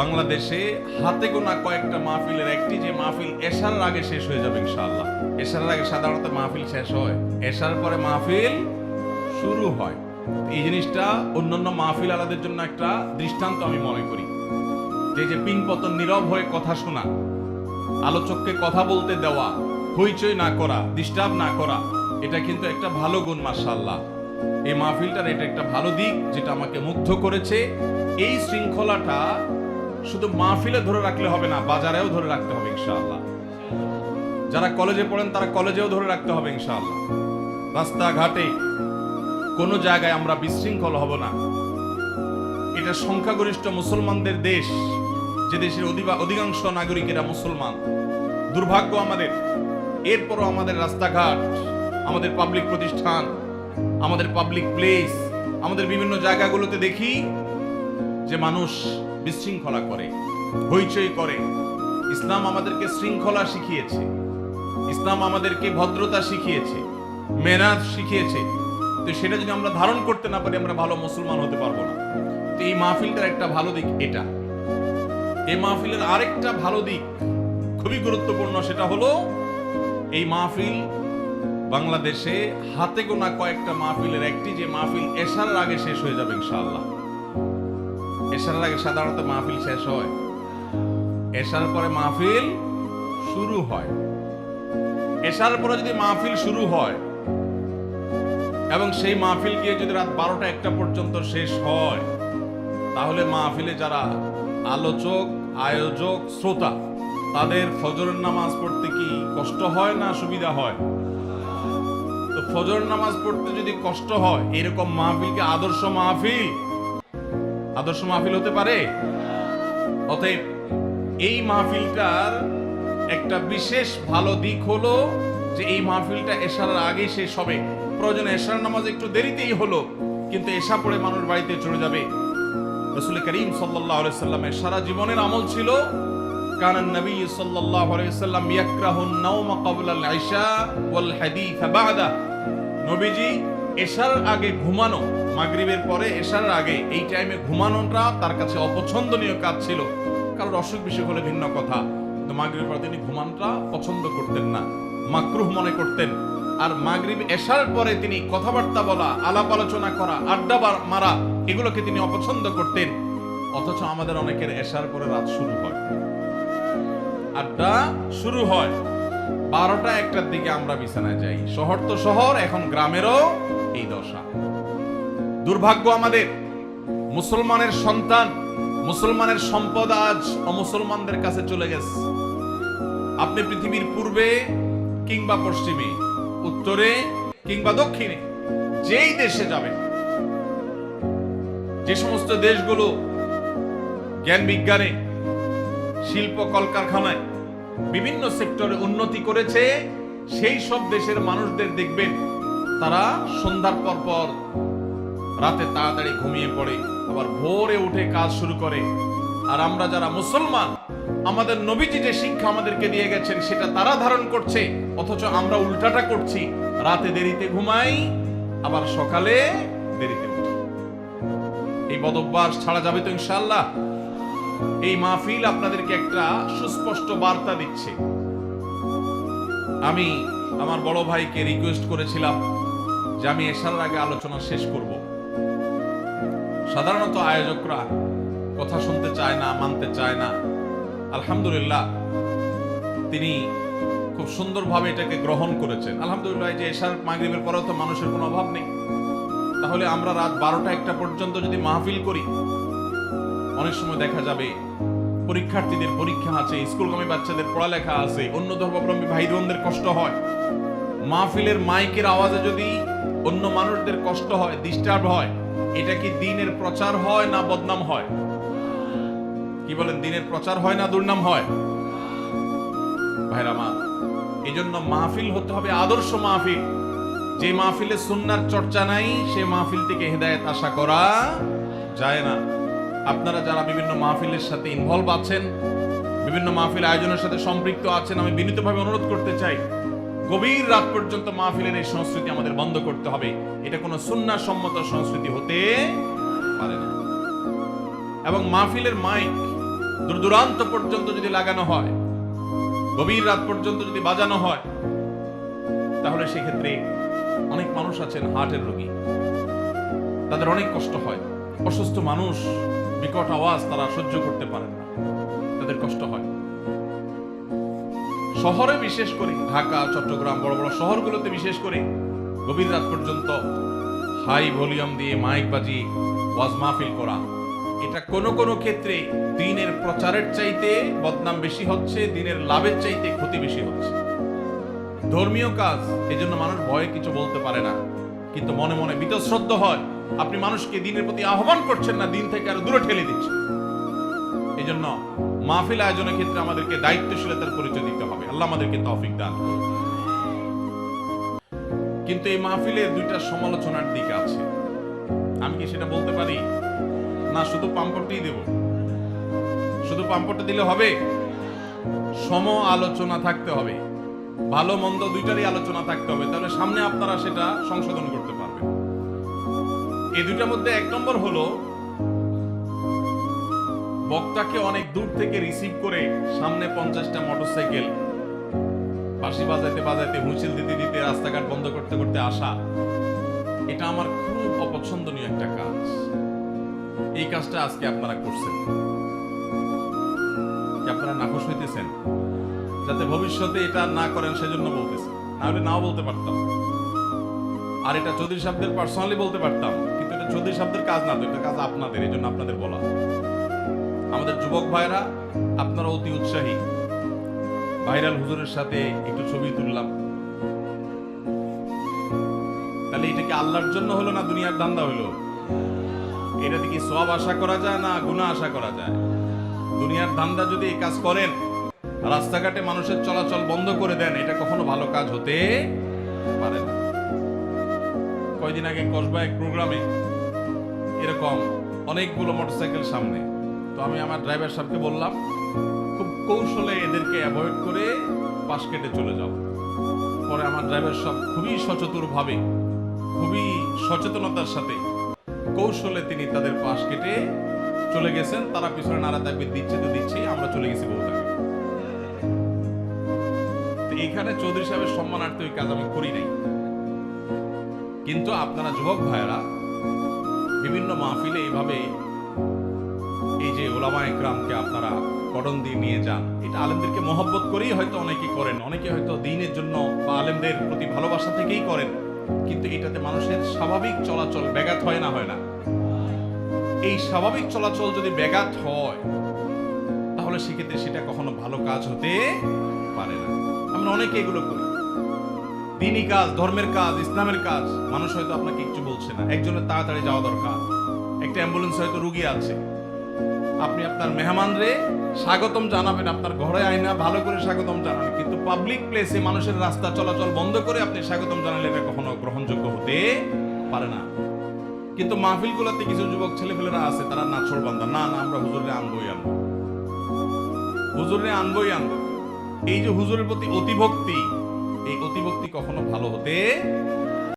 বাংলাদেশে হাতে গোনা কয়েকটা মাহফিলের একটি যে মাহফিল এশার আগে শেষ হয়ে যাবে ইনশাআল্লাহ। এশার আগে সাধারণত মাহফিল শেষ হয়, এশার পরে মাহফিল শুরু হয়। এই জিনিসটা অন্যান্য মাহফিল আলাদের জন্য একটা দৃষ্টান্ত আমি মনে করি। যে যে পিন পতন নীরব হয়ে কথা শোনা, আলোচককে কথা বলতে দেওয়া, হইচই না করা ডিস্টার্ব না করা, এটা কিন্তু একটা ভালো গুণ মার্শাল্লাহ এই মাহফিলটার এটা একটা ভালো দিক যেটা আমাকে মুগ্ধ করেছে। এই শৃঙ্খলাটা শুধু মাহফিলে ধরে রাখলে হবে না, বাজারেও ধরে রাখতে হবে ইনশাআল্লাহ। যারা কলেজে পড়েন তারা কলেজেও ধরে রাখতে হবে ইনশাআল্লাহ। রাস্তাঘাটে কোনো জায়গায় আমরা বিশৃঙ্খল হব না। এটা সংখ্যাগরিষ্ঠ মুসলমানদের দেশ, যে দেশের অধিকাংশ নাগরিকেরা মুসলমান। দুর্ভাগ্য আমাদের। এরপরও আমাদের রাস্তাঘাট, আমাদের পাবলিক প্রতিষ্ঠান, আমাদের পাবলিক প্লেস আমাদের বিভিন্ন জায়গাগুলোতে দেখি যে মানুষ বিশৃঙ্খলা করে, হইচই করে। ইসলাম আমাদেরকে শৃঙ্খলা শিখিয়েছে। ইসলাম আমাদেরকে ভদ্রতা শিখিয়েছে মেনাত শিখিয়েছে। তো সেটা যদি আমরা ধারণ করতে না পারি, আমরা ভালো মুসলমান হতে পারব না। তো এই মাহফিলটার একটা ভালো দিক এটা। এই মাহফিলের আরেকটা ভালো দিক, খুবই গুরুত্বপূর্ণ, সেটা হলো এই মাহফিল বাংলাদেশে হাতে গোনা কয়েকটা মাহফিলের একটি, যে মাহফিল এশারের আগে শেষ হয়ে যাবে, ইনশাআল্লাহ। এশারের আগে সাধারণত মাহফিল শেষ হয়। এশার পরে মাহফিল শুরু হয়। এশার পরে যদি মাহফিল শুরু হয় এবং সেই মাহফিল গিয়ে যদি রাত বারোটা একটা পর্যন্ত শেষ হয়, তাহলে মাহফিলে যারা আলোচক, আয়োজক, শ্রোতা, তাদের ফজরের নামাজ পড়তে কি কষ্ট হয় না সুবিধা হয়? তো ফজর নামাজ পড়তে যদি কষ্ট হয়, এরকম মাহফিলকে আদর্শ মাহফিল আদর্শ মাহফিল হতে পারে? অতএব এই মাহফিলটার একটা বিশেষ ভালো দিক হলো যে এই মাহফিলটা এশার আগে শেষ হবে। প্রয়োজনে এশার নামাজ একটু দেরিতেই হলো, কিন্তু এশা পড়ে মানুষ বাড়িতে চলে যাবে। রসুল করিম সাল্লাহ সাল্লামের সারা জীবনের আমল ছিল কারণ নবী সাল্লাহ সাল্লাম ইয়াকরাহুন নাওমা ক্বাবলাল ওয়াল নবীজি এশার আগে ঘুমানো, মাগরিবের পরে এশার আগে এই টাইমে ঘুমানোটা তার কাছে অপছন্দনীয় কাজ ছিল। কারণ অসুখ বিসুখ হলে ভিন্ন কথা। কিন্তু মাগরিবের পরে তিনি ঘুমানোটা পছন্দ করতেন না। মাকরুহ মনে করতেন। আর মাগরিব এশার পরে তিনি কথাবার্তা বলা, আলাপ আলোচনা করা, আড্ডা মারা, এগুলোকে তিনি অপছন্দ করতেন। অথচ আমাদের অনেকের এশার পরে রাত শুরু হয়। আড্ডা শুরু হয়। বারোটা একটার দিকে আমরা বিছানায় যাই। শহর তো শহর, এখন গ্রামেরও এই দশা। দুর্ভাগ্য আমাদের, মুসলমানের সন্তান, মুসলমানের সম্পদ আজ অমুসলমানদের কাছে চলে গেছে। আপনি পৃথিবীর পূর্বে কিংবা পশ্চিমে, উত্তরে কিংবা দক্ষিণে, যেই দেশে যাবেন, যে সমস্ত দেশগুলো জ্ঞান বিজ্ঞানে, শিল্প কলকারখানায়, বিভিন্ন সেক্টরে উন্নতি করেছে, সেই সব দেশের মানুষদের দেখবেন তারা সন্ধ্যার পর পর রাতে তাড়াতাড়ি ঘুমিয়ে পড়ে, আবার ভোরে উঠে কাজ শুরু করে। আর আমরা যারা মুসলমান, আমাদের নবীজি যে শিক্ষা আমাদেরকে দিয়ে গেছেন, সেটা তারা ধারণ করছে, অথচ আমরা উল্টাটা করছি। রাতে দেরিতে ঘুমাই, আবার সকালে দেরিতে এই বদভ্যাস ছাড়া যাবে তো ইনশাল্লাহ এই মাহফিল আপনাদেরকে একটা সুস্পষ্ট বার্তা দিচ্ছে। আমি আমার বড় ভাইকে রিকোয়েস্ট করেছিলাম যে আমি এসার আগে আলোচনা শেষ করব। সাধারণত আয়োজকরা কথা শুনতে চায় না, মানতে চায় না। আলহামদুলিল্লাহ, তিনি খুব সুন্দরভাবে এটাকে গ্রহণ করেছেন। আলহামদুলিল্লাহ যে এশার মাগরিবের পরেও তো মানুষের কোনো অভাব নেই। তাহলে আমরা রাত বারোটা একটা পর্যন্ত যদি মাহফিল করি, অনেক সময় দেখা যাবে পরীক্ষার্থীদের পরীক্ষা আছে, স্কুলগামী বাচ্চাদের পড়ালেখা আছে, অন্য ধর্মাবলম্বী ভাই বোনদের কষ্ট হয়। মাহফিলের মাইকের আওয়াজে যদি অন্য মানুষদের কষ্ট হয় ডিস্টার্ব হয়, এটা কি দিনের প্রচার হয় না বদনাম হয়? কি বলেন, দিনের প্রচার হয় না দুর্নাম হয়? ভাইরা মা এই জন্য মাহফিল হতে হবে আদর্শ মাহফিল। যে মাহফিলে সুন্নার চর্চা নাই, সে মাহফিল থেকে হেদায়েত আশা করা যায় না। আপনারা যারা বিভিন্ন মাহফিলের সাথে ইনভলভ আছেন, বিভিন্ন মাহফিল আয়োজনের সাথে সম্পৃক্ত আছেন, আমি বিনীতভাবে অনুরোধ করতে চাই গভীর রাত পর্যন্ত মাহফিলের এই সংস্কৃতি আমাদের বন্ধ করতে হবে। এটা কোনো সুন্না সম্মত সংস্কৃতি হতে পারে না। এবং মাহফিলের মাইক দূর দূরান্ত পর্যন্ত যদি লাগানো হয়, গভীর রাত পর্যন্ত যদি বাজানো হয়, তাহলে সেক্ষেত্রে অনেক মানুষ আছেন হার্টের রোগী। তাদের অনেক কষ্ট হয়। অসুস্থ মানুষ বিকট আওয়াজ তারা সহ্য করতে পারেন না। তাদের কষ্ট হয়। শহরে বিশেষ করে, ঢাকা, চট্টগ্রাম, বড় বড় শহরগুলোতে বিশেষ করে গভীর রাত পর্যন্ত হাই ভলিউম দিয়ে মাইক বাজি ওয়াজ মাহফিল করা। এটা কোনো কোনো ক্ষেত্রে দিনের প্রচারের চাইতে বদনাম বেশি হচ্ছে, দিনের লাভের চাইতে ক্ষতি বেশি হচ্ছে। ধর্মীয় কাজ, এজন্য মানুষ ভয়ে কিছু বলতে পারে না, কিন্তু মনে মনে বিতশ্রদ্ধ হয়, আপনি মানুষকে দিনের প্রতি আহ্বান করছেন না, দিন থেকে আরও দূরে ঠেলে দিচ্ছেন। এই জন্য মাহফিল আয়োজনের ক্ষেত্রে আমাদেরকে দায়িত্বশীলতার পরিচয় দিতে হবে। আল্লাহ আমাদেরকে তৌফিক দান। কিন্তু এই মাহফিলের দুইটা সমালোচনার দিক আছে। আমি কি সেটা বলতে পারি? না, শুধু পাম্পটি দেব। শুধু পাম্পটা দিলে হবে? সম আলোচনা থাকতে হবে। ভালো মন্দ দুইটারই আলোচনা থাকতে হবে। তাহলে সামনে আপনারা সেটা সংশোধন করতে পারবেন। এই দুইটার মধ্যে এক নম্বর হলো, বক্তাকে অনেক দূর থেকে রিসিভ করে সামনে পঞ্চাশটা মোটরসাইকেল বাঁশি বাজাইতে বাজাইতে হুঁচিল দিতে দিতে রাস্তাঘাট বন্ধ করতে করতে আসা, এটা আমার খুব অপছন্দনীয় একটা কাজ। এই কাজটা আজকে আপনারা করছেন। আপনারা নাখোশ হইতেছেন? যাতে ভবিষ্যতে এটা না করেন সেজন্য বলতেছেন না হলে নাও বলতে পারতাম। আর এটা চৌধুরী সাহেবদের পার্সোনালি বলতে পারতাম, কিন্তু এটা চৌধুরী সাহেবদের কাজ না তো, এটা কাজ আপনাদের, এই জন্য আপনাদের বলা। আমাদের যুবক ভাইরা, আপনারা অতি উৎসাহী। ভাইরাল হুজুরের সাথে একটু ছবি তুললাম। তাহলে এটা কি আল্লাহর জন্য হলো না দুনিয়ার ধান্দা হলো? এটা কি সব আশা করা যায় না গুণা আশা করা যায়? দুনিয়ার ধান্দা যদি এই কাজ করেন, রাস্তাঘাটে মানুষের চলাচল বন্ধ করে দেন, এটা কখনো ভালো কাজ হতে পারে না। কয়দিন আগে কসবা এক প্রোগ্রামে এরকম অনেকগুলো মোটরসাইকেল সামনে। তো আমি আমার ড্রাইভার সাহেবকে বললাম কৌশলে এদেরকে অ্যাভয়েড করে পাশ কেটে চলে যাও। পরে আমার ড্রাইভার সব খুবই সচতুর ভাবে খুবই সচেতনতার সাথে কৌশলে তিনি তাদের পাশ কেটে চলে গেছেন। তারা পিছনে নাড়া দাবি দিচ্ছে তো দিচ্ছে, আমরা চলে গেছি বলতে এইখানে চৌধুরী সাহেবের সম্মানার্থে ওই কাজ আমি করি নাই। কিন্তু আপনারা যুবক ভাইয়েরা, বিভিন্ন মাহফিলে এইভাবে এই যে ওলামা একরামকে আপনারা কটন দিয়ে নিয়ে যান। এটা আলেমদেরকে মহব্বত করেই হয়তো অনেকে করেন। অনেকে হয়তো দিনের জন্য বা আলেমদের প্রতি ভালোবাসা থেকেই করেন। কিন্তু এটাতে মানুষের স্বাভাবিক চলাচল ব্যাঘাত হয় না হয় না? এই স্বাভাবিক চলাচল যদি ব্যাঘাত হয়, তাহলে সেক্ষেত্রে সেটা কখনো ভালো কাজ হতে পারে না। আমরা অনেকে এগুলো করি। দিনই কাজ, ধর্মের কাজ, ইসলামের কাজ, মানুষ হয়তো আপনাকে কিছু বলছে না। একজনের তাড়াতাড়ি যাওয়া দরকার। একটা অ্যাম্বুলেন্স হয়তো রুগী আছে। আপনি আপনার মেহমানরে স্বাগতম জানাবেন, আপনার ঘরে আয়না ভালো করে স্বাগতম জানাবেন কিন্তু পাবলিক প্লেসে মানুষের রাস্তা চলাচল বন্ধ করে আপনি স্বাগতম জানালে এটা কখনো গ্রহণযোগ্য হতে পারে না। কিন্তু মাহফিলগুলোতে কিছু যুবক ছেলেপেলেরা আছে, তারা নাছর বান্ধা না না, আমরা হুজুরে আনবই আনব। হুজুরে আনবই আনব। এই যে হুজুরের প্রতি অতিভক্তি, এই অতিভক্তি কখনো ভালো হতে